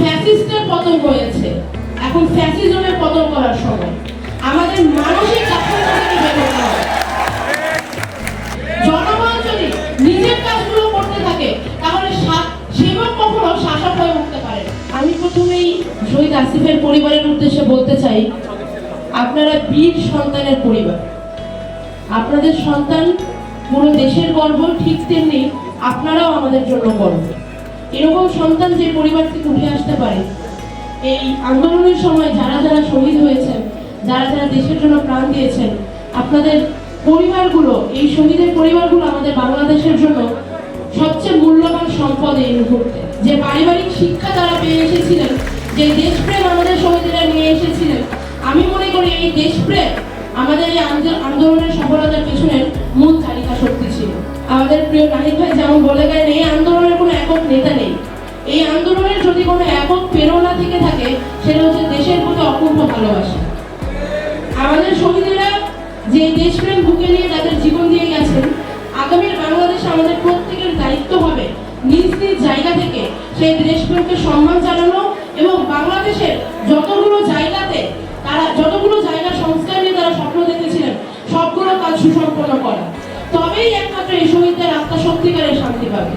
ফ্যাসিস্টের পতন হয়েছে। এখন ফ্যাসিজমের পতন করার সময়। আমাদের মানসিক জনগণ যদি নিজের কাজগুলো করতে থাকে, তাহলে সেবক কখনো শাসক হয়ে উঠতে পারে। আমি প্রথমেই শহীদ আসিফের পরিবারের উদ্দেশ্যে বলতে চাই, আপনারা বীর সন্তানের পরিবার। আপনাদের সন্তান পুরো দেশের গর্ব, ঠিক তেমনি আপনারাও আমাদের জন্য গর্ব। এরকম সন্তান যে পরিবার থেকে উঠে আসতে পারে, এই আন্দোলনের সময় যারা যারা শহীদ হয়েছেন, যারা যারা দেশের জন্য প্রাণ দিয়েছেন, আপনাদের পরিবারগুলো, এই শহীদের পরিবারগুলো আমাদের বাংলাদেশের জন্য সবচেয়ে মূল্যবান সম্পদ এই মুহূর্তে। যে পারিবারিক শিক্ষা তারা পেয়ে এসেছিলেন, যে দেশপ্রেম আমাদের শহীদেরা নিয়ে এসেছিলেন, আমি মনে করি এই দেশপ্রেম আমাদের এই আন্দো- আন্দোলনের সফলতার পেছনের মূল চালিকা শক্তি ছিল। আমাদের প্রিয় নাহিদ ভাই যেমন বলে দেশের প্রতি অপূর্ব ভালোবাসা। আমাদের শহীদেরা যে দেশপ্রেম বুকে নিয়ে তাদের জীবন দিয়ে গেছেন, আগামীর বাংলাদেশে আমাদের প্রত্যেকের দায়িত্ব হবে নিজ নিজ জায়গা থেকে সেই দেশপ্রেমকে সম্মান জানানো এবং বাংলাদেশের যতগুলো জায়গাতে তারা, যতগুলো জায়গা সংস্কার নিয়ে তারা স্বপ্ন দেখেছিলেন, সবগুলো কাজ সুসম্পন্ন করা। তবেই একমাত্র এই শহীদদের আত্মা সত্যিকারের শান্তি পাবে।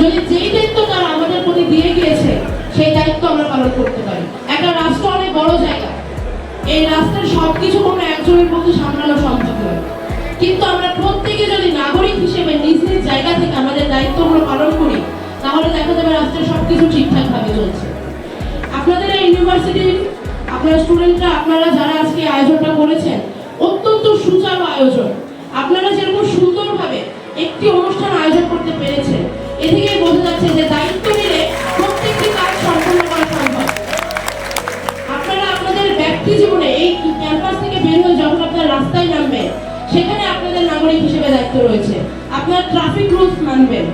যদি দায়িত্ব আমাদের প্রতি দিয়ে গিয়েছে, সেই দায়িত্ব আমরা পালন করতে পারি। একটা রাষ্ট্র অনেক বড় জায়গা। এই রাষ্ট্রের কোনো একজনের সামলানো সম্ভব নয়। কিন্তু আমরা প্রত্যেকে যদি নাগরিক হিসেবে নিজ নিজ জায়গা থেকে আমাদের দায়িত্বগুলো পালন করি, তাহলে দেখা যাবে রাষ্ট্রের সবকিছু ঠিকঠাক ভাবে চলছে। আপনাদের ইউনিভার্সিটির আপনারা স্টুডেন্টরা আপনারা যারা আজকে আয়োজনটা করেছেন, অত্যন্ত সুচারু আয়োজন। আপনারা যেরকম সুন্দরভাবে নাগরিক হিসেবে দায়িত্ব রয়েছে। আপনারা ট্রাফিক রুলস মানবেন।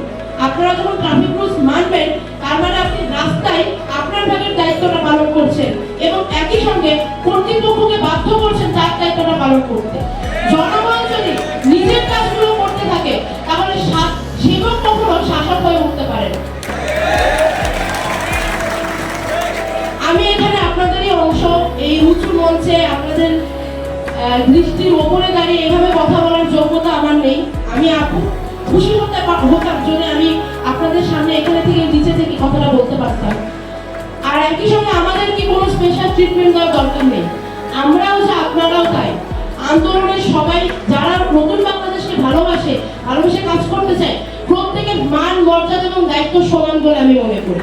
আপনারা যখন ট্রাফিক রুলস মানবেন, তার মানে আপনি রাস্তায় আপনার ভাগের দায়িত্বটা পালন করছেন এবং একই সঙ্গে কর্তৃপক্ষকে বাধ্য করছেন তার দায়িত্বটা পালন করতে। জনগণ যদি নিজের কাজগুলো করতে থাকে, তাহলে সেবক কখনো শাসক হয়ে উঠতে পারে আমি এখানে আপনাদেরই অংশ, এই উঁচু মঞ্চে আপনাদের দৃষ্টির ওপরে দাঁড়িয়ে এভাবে কথা বলার কথাটা আর একই সঙ্গে আমাদের কি কোনো স্পেশাল ট্রিটমেন্ট দেওয়ার দরকার নেই। আমরাও যে, আপনারাও তাই। আন্দোলনের সবাই যারা নতুন বাংলাদেশকে ভালোবাসে, ভালোবেসে কাজ করতে চায়, প্রত্যেকের মান, মর্যাদা এবং দায়িত্ব সমান বলে আমি মনে করি।